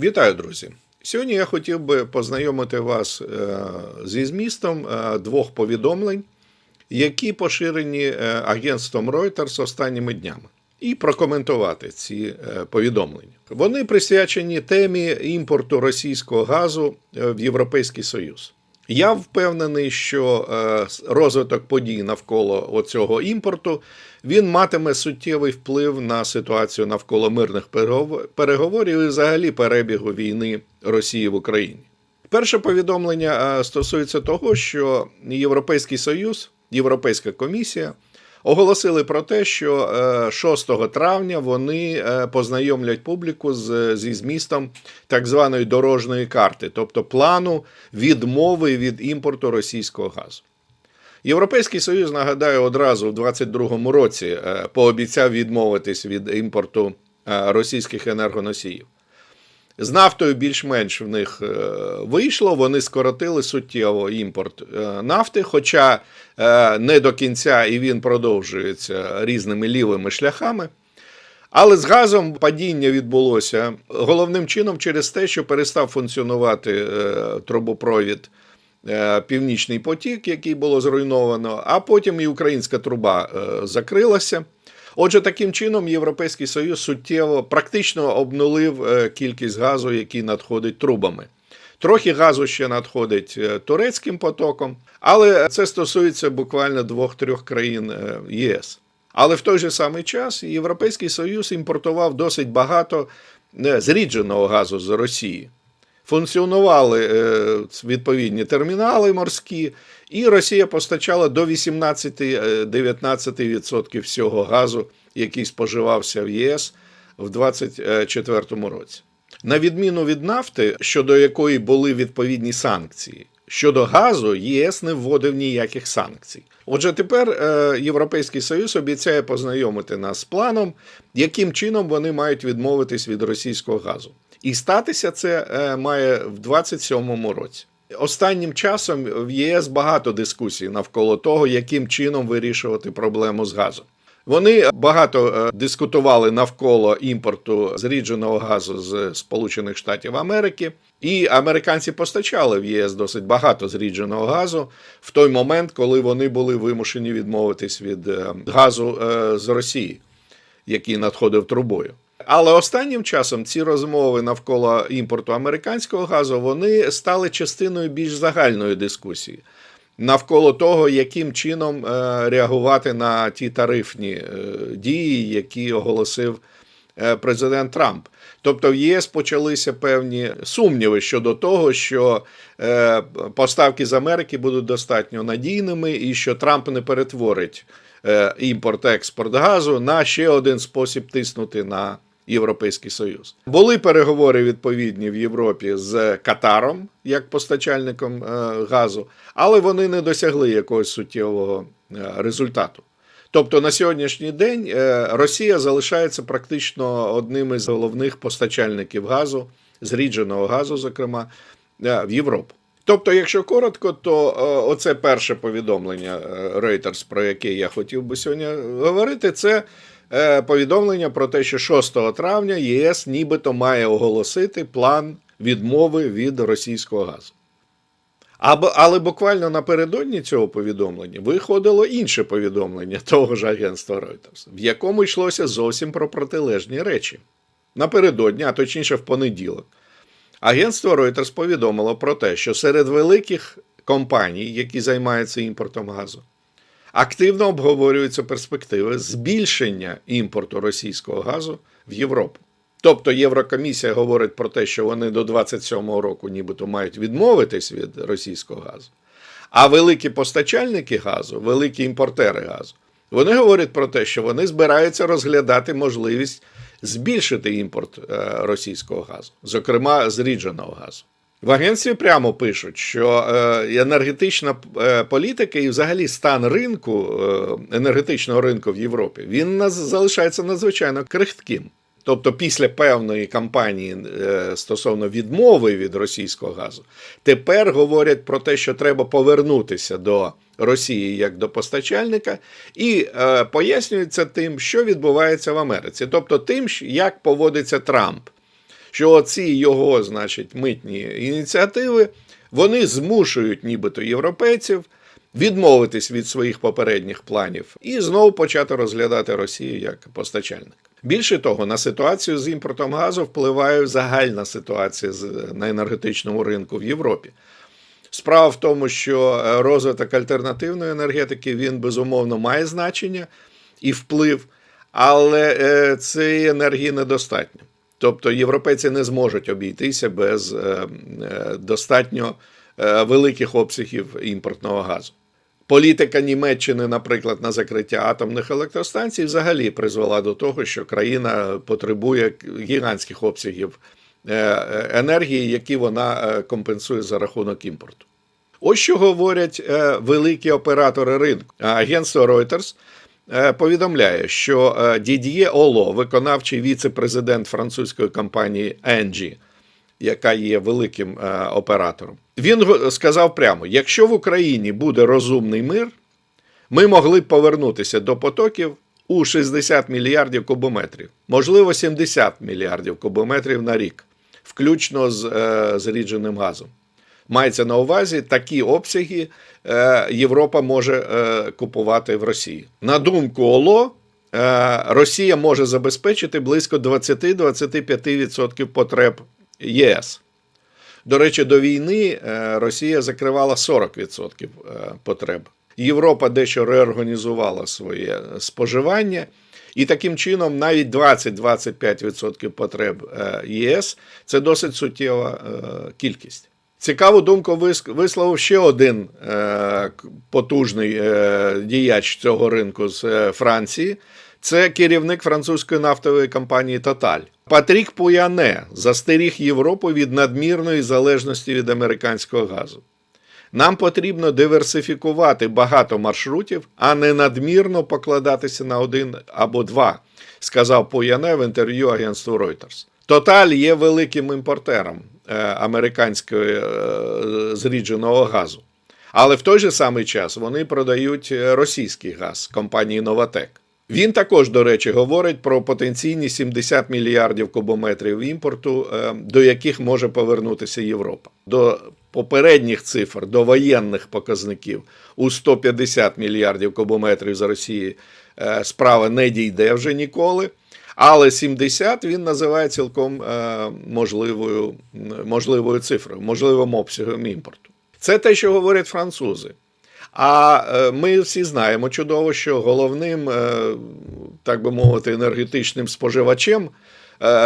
Вітаю, друзі! Сьогодні я хотів би познайомити вас е, зі змістом е, двох повідомлень, які поширені е, агентством Reuters останніми днями, і прокоментувати ці повідомлення. Вони присвячені темі імпорту російського газу в Європейський Союз. Я впевнений, що е, розвиток подій навколо цього імпорту він матиме суттєвий вплив на ситуацію навколо мирних переговорів і взагалі перебігу війни Росії в Україні. Перше повідомлення е, стосується того, що Європейський Союз, Європейська комісія оголосили про те, що е, 6 травня вони е, познайомлять публіку з, зі змістом так званої дорожньої карти, тобто плану відмови від імпорту російського газу. Європейський Союз, нагадаю, одразу в 2022 році е, пообіцяв відмовитись від імпорту е, російських енергоносіїв. З нафтою більш-менш в них е, вийшло, вони скоротили суттєво імпорт е, нафти, хоча е, не до кінця і він продовжується різними лівими шляхами. Але з газом падіння відбулося головним чином через те, що перестав функціонувати трубопровід Північний потік, який було зруйновано, а потім і українська труба закрилася. Отже, таким чином Європейський Союз суттєво практично обнулив е, кількість газу, який надходить трубами. Трохи газу ще надходить е, турецьким потоком, але це стосується буквально двох-трьох країн е, ЄС. Але в той же самий час Європейський Союз імпортував досить багато зрідженого газу з Росії. Функціонували відповідні термінали морські, і Росія постачала до 18-19% всього газу, який споживався в ЄС в 2024 році. На відміну від нафти, щодо якої були відповідні санкції, щодо газу ЄС не вводив ніяких санкцій. Отже, тепер е, Європейський Союз обіцяє познайомити нас з планом, яким чином вони мають відмовитись від російського газу. І статися це е, має в 2027 році. Останнім часом в ЄС багато дискусій навколо того, яким чином вирішувати проблему з газом. Вони багато е, дискутували навколо імпорту зрідженого газу з Сполучених Штатів Америки, і американці постачали в ЄС досить багато зрідженого газу в той момент, коли вони були вимушені відмовитись від е, газу е, з Росії, який надходив трубою. Але останнім часом ці розмови навколо імпорту американського газу вони стали частиною більш загальної дискусії навколо того, яким чином е, реагувати на ті тарифні е, дії, які оголосив е, президент Трамп. Тобто в ЄС почалися певні сумніви щодо того, що поставки з Америки будуть достатньо надійними, і що Трамп не перетворить е, імпорт-експорт газу на ще один спосіб тиснути на Європейський Союз. Були переговори відповідні в Європі з Катаром як постачальником е, газу, але вони не досягли якогось суттєвого е, результату. Тобто на сьогоднішній день е, Росія залишається практично одним із головних постачальників газу, зрідженого газу, зокрема, в Європу. Тобто, якщо коротко, то оце перше повідомлення Reuters, про яке я хотів би сьогодні говорити, це повідомлення про те, що 6 травня ЄС нібито має оголосити план відмови від російського газу. Але буквально напередодні цього повідомлення виходило інше повідомлення того ж агентства Reuters, в якому йшлося зовсім про протилежні речі. Напередодні, а точніше в понеділок, агентство Reuters повідомило про те, що серед великих компаній, які займаються імпортом газу, активно обговорюються перспективи збільшення імпорту російського газу в Європу. Тобто Єврокомісія говорить про те, що вони до 27-го року нібито мають відмовитись від російського газу. А великі постачальники газу, великі імпортери газу, вони говорять про те, що вони збираються розглядати можливість збільшити імпорт е, російського газу, зокрема зрідженого газу. В агентстві прямо пишуть, що е, енергетична е, політика і взагалі стан ринку, е, енергетичного ринку в Європі, він нас залишається надзвичайно крихтким. Тобто, після певної кампанії стосовно відмови від російського газу, тепер говорять про те, що треба повернутися до Росії як до постачальника, і пояснюється тим, що відбувається в Америці, тобто тим, як поводиться Трамп. Що ці його, значить, митні ініціативи вони змушують нібито європейців відмовитись від своїх попередніх планів і знову почати розглядати Росію як постачальник. Більше того, на ситуацію з імпортом газу впливає загальна ситуація на енергетичному ринку в Європі. Справа в тому, що е, розвиток альтернативної енергетики він безумовно має значення і вплив, але е, цієї енергії недостатньо. Тобто європейці не зможуть обійтися без е, е, достатньо е, великих обсягів імпортного газу. Політика Німеччини, наприклад, на закриття атомних електростанцій взагалі призвела до того, що країна потребує гігантських обсягів енергії, які вона компенсує за рахунок імпорту. Ось що говорять великі оператори ринку. Агентство Reuters повідомляє, що е, Дід'є Оло, виконавчий віце-президент французької компанії Engie, яка є великим е, оператором, він сказав прямо: якщо в Україні буде розумний мир, ми могли б повернутися до потоків у 60 мільярдів кубометрів, можливо, 70 мільярдів кубометрів на рік, включно з е, зрідженим газом. Мається на увазі такі обсяги е, Європа може е, купувати в Росії. На думку ОЛО, е, Росія може забезпечити близько 20-25% потреб ЄС. До речі, до війни Росія закривала 40% е, потреб. Європа дещо реорганізувала своє споживання, і таким чином навіть 20-25% потреб ЄС це досить суттєва кількість. Цікаву думку висловив ще один е, потужний е, діяч цього ринку з е, Франції. Це керівник французької нафтової компанії Total. Патрік Пуяне застеріг Європу від надмірної залежності від американського газу. Нам потрібно диверсифікувати багато маршрутів, а не надмірно покладатися на один або два, сказав Пуяне в інтерв'ю агентству Reuters. Total є великим імпортером е, американського е, зрідженого газу. Але в той же самий час вони продають е, російський газ компанії Новатек. Він також, до речі, говорить про потенційні 70 мільярдів кубометрів імпорту, до яких може повернутися Європа. До попередніх цифр, до воєнних показників у 150 мільярдів кубометрів з Росії справа не дійде вже ніколи. Але 70 він називає цілком е, можливою, можливою цифрою, можливим обсягом імпорту. Це те, що говорять французи. А е, ми всі знаємо чудово, що головним, е, так би мовити, енергетичним споживачем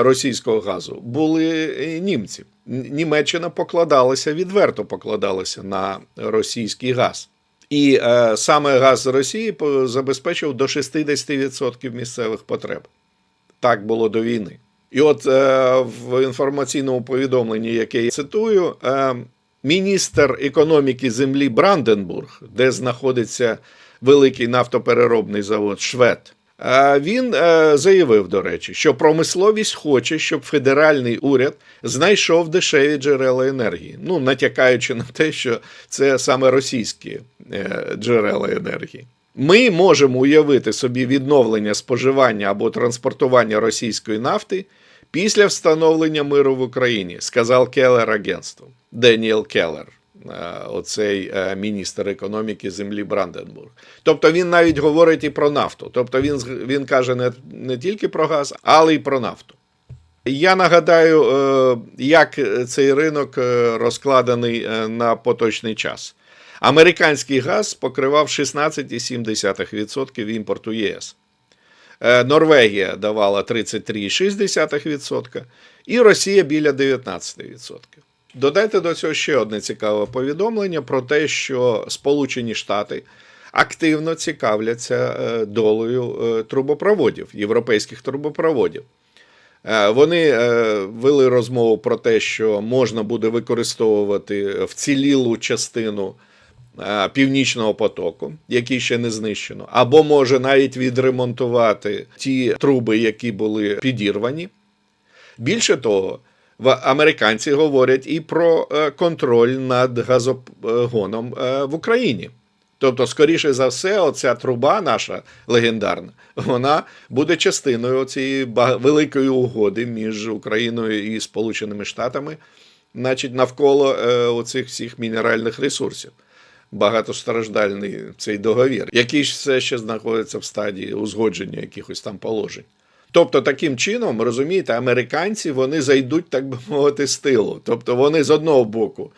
російського газу були німці. Німеччина покладалася, відверто покладалася на російський газ. І саме газ з Росії забезпечив до 60% місцевих потреб. Так було до війни. І от е, в інформаційному повідомленні, яке я цитую, е, міністр економіки землі Бранденбург, де знаходиться великий нафтопереробний завод Швед, е, він е, заявив, до речі, що промисловість хоче, щоб федеральний уряд знайшов дешеві джерела енергії. Ну, натякаючи на те, що це саме російські е, джерела енергії. Ми можемо уявити собі відновлення споживання або транспортування російської нафти після встановлення миру в Україні, сказав Келлер агентству Деніел Келлер, е, оцей е, міністр економіки землі Бранденбург. Тобто він навіть говорить і про нафту. Тобто він, він каже не, не тільки про газ, але й про нафту. Я нагадаю, е, як цей ринок розкладений на поточний час. Американський газ покривав 16,7% імпорту ЄС. Е, Норвегія давала 33,6% і Росія біля 19%. Додайте до цього ще одне цікаве повідомлення про те, що Сполучені Штати активно цікавляться е, долею е, трубопроводів, європейських трубопроводів. Вони вели розмову про те, що можна буде використовувати вцілілу частину північного потоку, який ще не знищено, або може навіть відремонтувати ті труби, які були підірвані. Більше того, американці говорять і про е, контроль над газогоном е, в Україні. Тобто, скоріше за все, оця труба наша легендарна, вона буде частиною цієї великої угоди між Україною і Сполученими Штатами, значить, навколо е, оцих всіх мінеральних ресурсів. Багатостраждальний цей договір, який все ще знаходиться в стадії узгодження якихось там положень. Тобто, таким чином, розумієте, американці вони зайдуть, так би мовити, з тилу. Тобто, вони з одного боку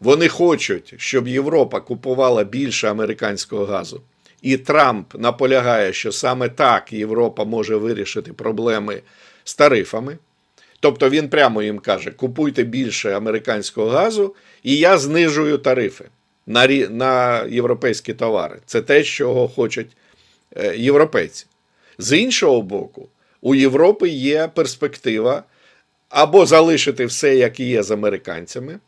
вони хочуть, щоб Європа купувала більше американського газу. І Трамп наполягає, що саме так Європа може вирішити проблеми з тарифами. Тобто він прямо їм каже: купуйте більше американського газу, і я знижую тарифи на на європейські товари. Це те, чого хочуть е, європейці. З іншого боку, у Європи є перспектива або залишити все, як є з американцями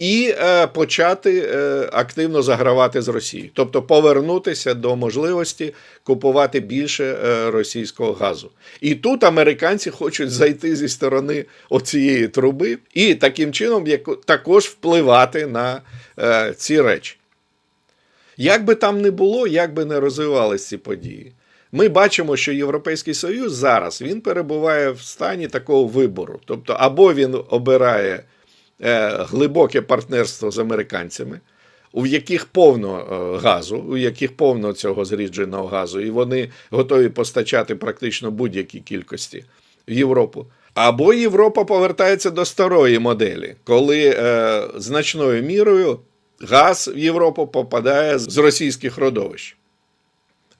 і е, почати е, активно загравати з Росією, тобто повернутися до можливості купувати більше е, російського газу. І тут американці хочуть зайти зі сторони оцієї труби і таким чином як, також впливати на е, ці речі. Як би там не було, як би не розвивалися ці події. Ми бачимо, що Європейський Союз зараз він перебуває в стані такого вибору. Тобто, або він обирає глибоке партнерство з американцями, у яких повно е, газу, у яких повно цього зрідженого газу, і вони готові постачати практично будь-які кількості в Європу. Або Європа повертається до старої моделі, коли е, значною мірою газ в Європу попадає з російських родовищ.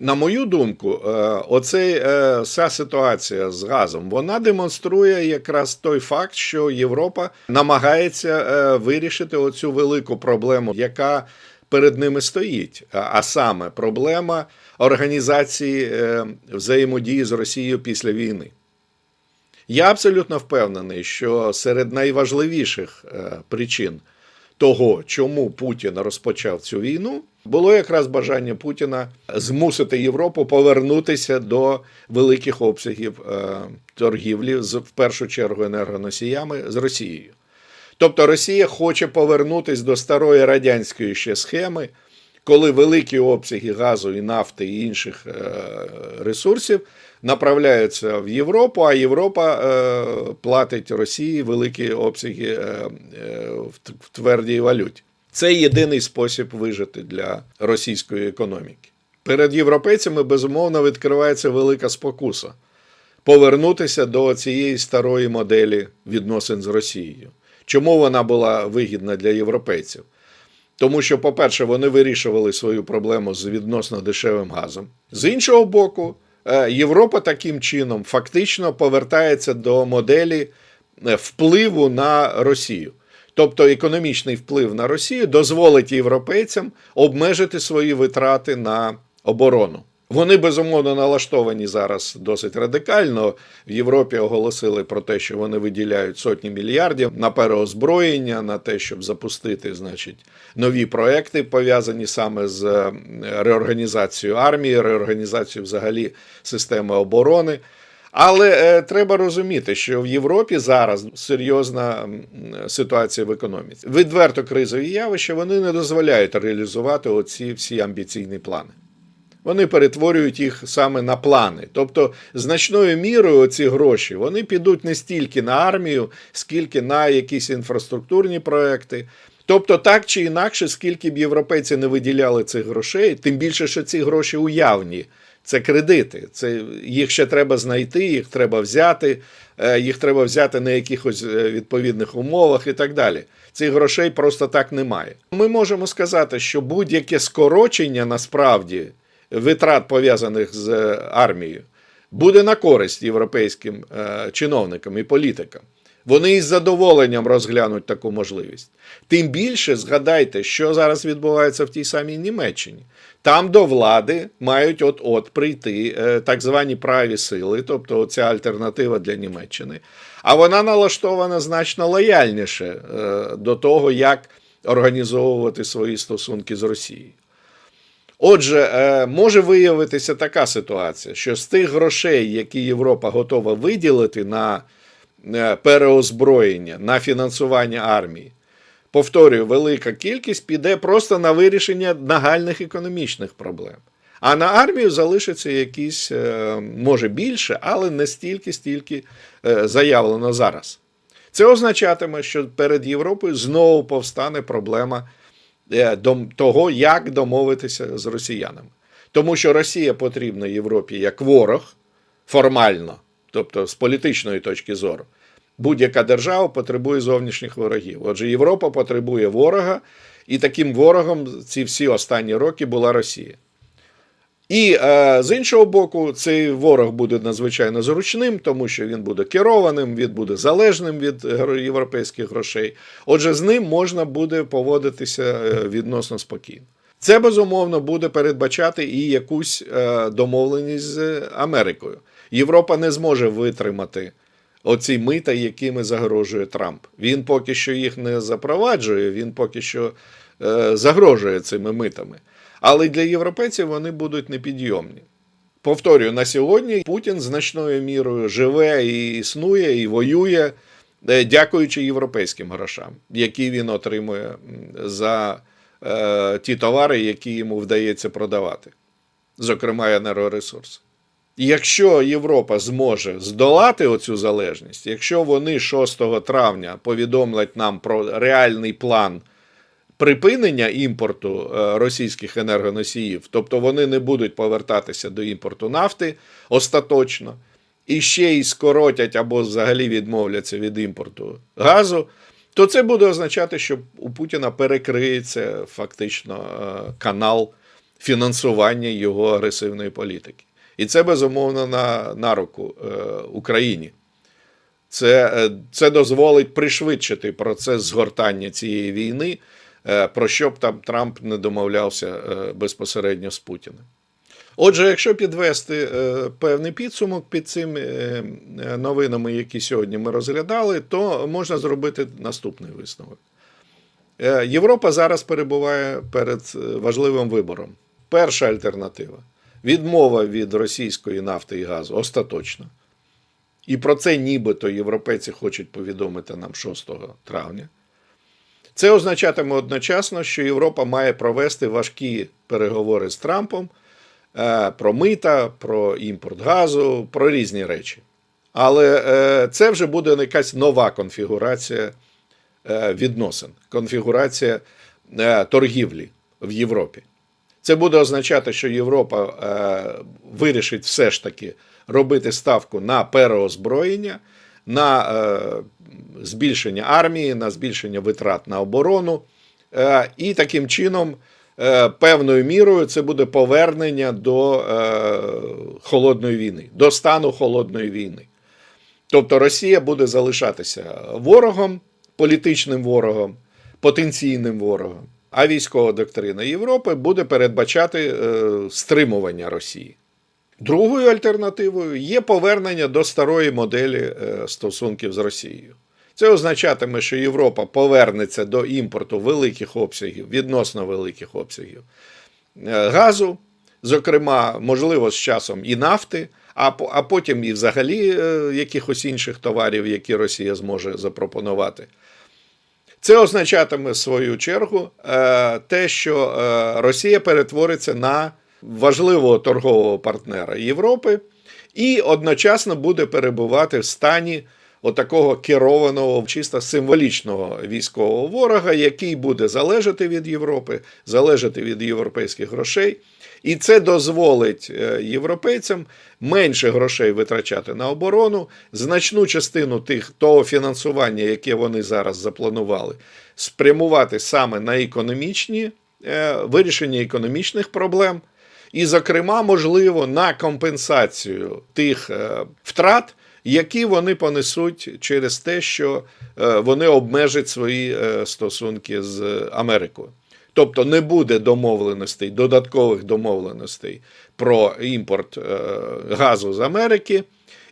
На мою думку, е, оцей е, вся ситуація з газом вона демонструє якраз той факт, що Європа намагається е, вирішити оцю велику проблему, яка перед ними стоїть. А саме проблема організації взаємодії з Росією після війни. Я абсолютно впевнений, що серед найважливіших причин того, чому Путін розпочав цю війну, було якраз бажання Путіна змусити Європу повернутися до великих обсягів е, торгівлі з в першу чергу енергоносіями з Росією. Тобто Росія хоче повернутися до старої радянської ще схеми, коли великі обсяги газу і нафти і інших е, ресурсів направляються в Європу, а Європа е, платить Росії великі обсяги в твердій валюті. Це єдиний спосіб вижити для російської економіки. Перед європейцями безумовно відкривається велика спокуса повернутися до цієї старої моделі відносин з Росією. Чому вона була вигідна для європейців? Тому що, по-перше, вони вирішували свою проблему з відносно дешевим газом. З іншого боку, е, Європа таким чином фактично повертається до моделі е, впливу на Росію. Тобто економічний вплив на Росію дозволить європейцям обмежити свої витрати на оборону. Вони безумовно налаштовані зараз досить радикально. В Європі оголосили про те, що вони виділяють сотні мільярдів на переозброєння, на те, щоб запустити, значить, нові проекти пов'язані саме з е, реорганізацією армії, реорганізацією взагалі системи оборони. Але е, треба розуміти, що в Європі зараз серйозна ситуація в економіці. Відверто кризові явища вони не дозволяють реалізувати оці всі амбіційні плани. Вони перетворюють їх саме на плани. Тобто, значною мірою ці гроші вони підуть не стільки на армію, скільки на якісь інфраструктурні проекти. Тобто, так чи інакше, скільки б європейці не виділяли цих грошей, тим більше, що ці гроші уявні це кредити. Це Їх ще треба знайти, їх треба взяти, е, їх треба взяти на якихось е, відповідних умовах і так далі. Цих грошей просто так немає. Ми можемо сказати, що будь-яке скорочення насправді витрат пов'язаних з е, армією буде на користь європейським чиновникам і політикам. Вони із задоволенням розглянуть таку можливість. Тим більше згадайте, що зараз відбувається в тій самій Німеччині. Там до влади мають от-от прийти е, так звані праві сили, тобто ця альтернатива для Німеччини. А вона налаштована значно лояльніше е, до того, як організовувати свої стосунки з Росією. Отже, е, може виявитися така ситуація, що з тих грошей, які Європа готова виділити на переозброєння, на фінансування армії, повторюю, велика кількість піде просто на вирішення нагальних економічних проблем. А на армію залишиться якісь, е, може більше, але не стільки, стільки е, заявлено зараз. Це означатиме, що перед Європою знову повстане проблема е, того, як домовитися з росіянами. Тому що Росія потрібна Європі як ворог формально, тобто з політичної точки зору. Будь-яка держава потребує зовнішніх ворогів. Отже, Європа потребує ворога, і таким ворогом ці всі останні роки була Росія. І е, з іншого боку, цей ворог буде надзвичайно зручним, тому що він буде керованим, він буде залежним від європейських грошей. Отже, з ним можна буде поводитися е, відносно спокійно. Це безумовно буде передбачати і якусь е, домовленість з Америкою. Європа не зможе витримати оці мита, якими загрожує Трамп. Він поки що їх не запроваджує, він поки що е, загрожує цими митами. Але для європейців вони будуть непідйомні. Повторюю, на сьогодні Путін значною мірою живе і існує, і воює, е, дякуючи європейським грошам, які він отримує за е, ті товари, які йому вдається продавати, зокрема енергоресурси. Якщо Європа зможе здолати оцю залежність, якщо вони 6 травня повідомлять нам про реальний план припинення імпорту е, російських енергоносіїв, тобто вони не будуть повертатися до імпорту нафти остаточно, і ще й скоротять або взагалі відмовляться від імпорту газу, то це буде означати, що у Путіна перекриється фактично е, канал фінансування його агресивної політики. І це безумовно на, на руку е, Україні. Це, е, це дозволить пришвидшити процес згортання цієї війни, про що б там Трамп не домовлявся е, безпосередньо з Путіним. Отже, якщо підвести е, певний підсумок під цими е, е, новинами, які сьогодні ми розглядали, то можна зробити наступний висновок. Е, Європа зараз перебуває перед е, важливим вибором. Перша альтернатива відмова від російської нафти і газу остаточно. І про це нібито європейці хочуть повідомити нам 6 травня. Це означатиме одночасно, що Європа має провести важкі переговори з Трампом е, про мита, про імпорт газу, про різні речі. Але е, це вже буде якась нова конфігурація е, відносин, конфігурація торгівлі в Європі. Це буде означати, що Європа вирішить все ж таки робити ставку на переозброєння, на е, збільшення армії, на збільшення витрат на оборону. Е, і таким чином, е, певною мірою, це буде повернення до холодної війни, до стану холодної війни. Тобто Росія буде залишатися ворогом, політичним ворогом, потенційним ворогом, а військова доктрина Європи буде передбачати стримування Росії. Другою альтернативою є повернення до старої моделі е, стосунків з Росією. Це означатиме, що Європа повернеться до імпорту великих обсягів, відносно великих обсягів е, газу, зокрема, можливо, з часом і нафти, а, потім і взагалі е, якихось інших товарів, які Росія зможе запропонувати. Це означатиме в свою чергу те, що Росія перетвориться на важливого торгового партнера Європи і одночасно буде перебувати в стані отакого керованого, чисто символічного військового ворога, який буде залежати від Європи, залежати від європейських грошей. І це дозволить е, європейцям менше грошей витрачати на оборону, значну частину тих того фінансування, яке вони зараз запланували, спрямувати саме на економічні е, вирішення економічних проблем, і, зокрема, можливо, на компенсацію тих е, втрат, які вони понесуть через те, що е, вони обмежать свої е, стосунки з Америкою. Тобто не буде домовленостей, додаткових домовленостей про імпорт газу з Америки,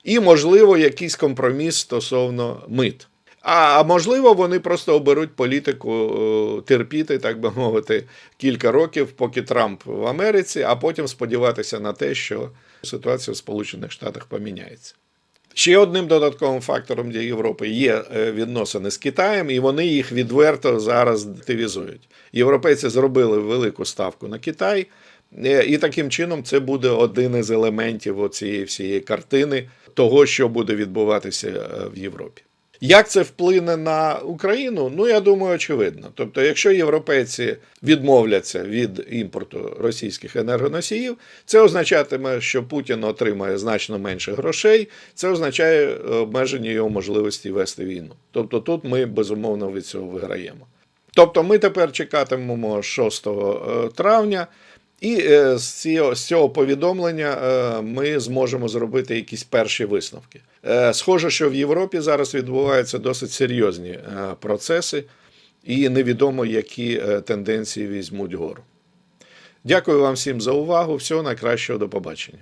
і, можливо, якийсь компроміс стосовно мит. А, можливо, вони просто оберуть політику е, терпіти, так би мовити, кілька років, поки Трамп в Америці, а потім сподіватися на те, що ситуація в Сполучених Штатах поміняється. Ще одним додатковим фактором для Європи є е, відносини з Китаєм, і вони їх відверто зараз активізують. Європейці зробили велику ставку на Китай, е, і таким чином це буде один із елементів цієї всієї картини того, що буде відбуватися в Європі. Як це вплине на Україну? Ну я думаю, очевидно. Тобто, якщо європейці відмовляться від імпорту російських енергоносіїв, це означатиме, що Путін отримає значно менше грошей. Це означає обмеження його можливості вести війну. Тобто, тут ми безумовно від цього виграємо. Тобто, ми тепер чекатимемо 6 травня. І е, з цього, повідомлення е, ми зможемо зробити якісь перші висновки. Е, Схоже, що в Європі зараз відбуваються досить серйозні процеси, і невідомо, які тенденції візьмуть гору. Дякую вам всім за увагу. Всього найкращого до побачення.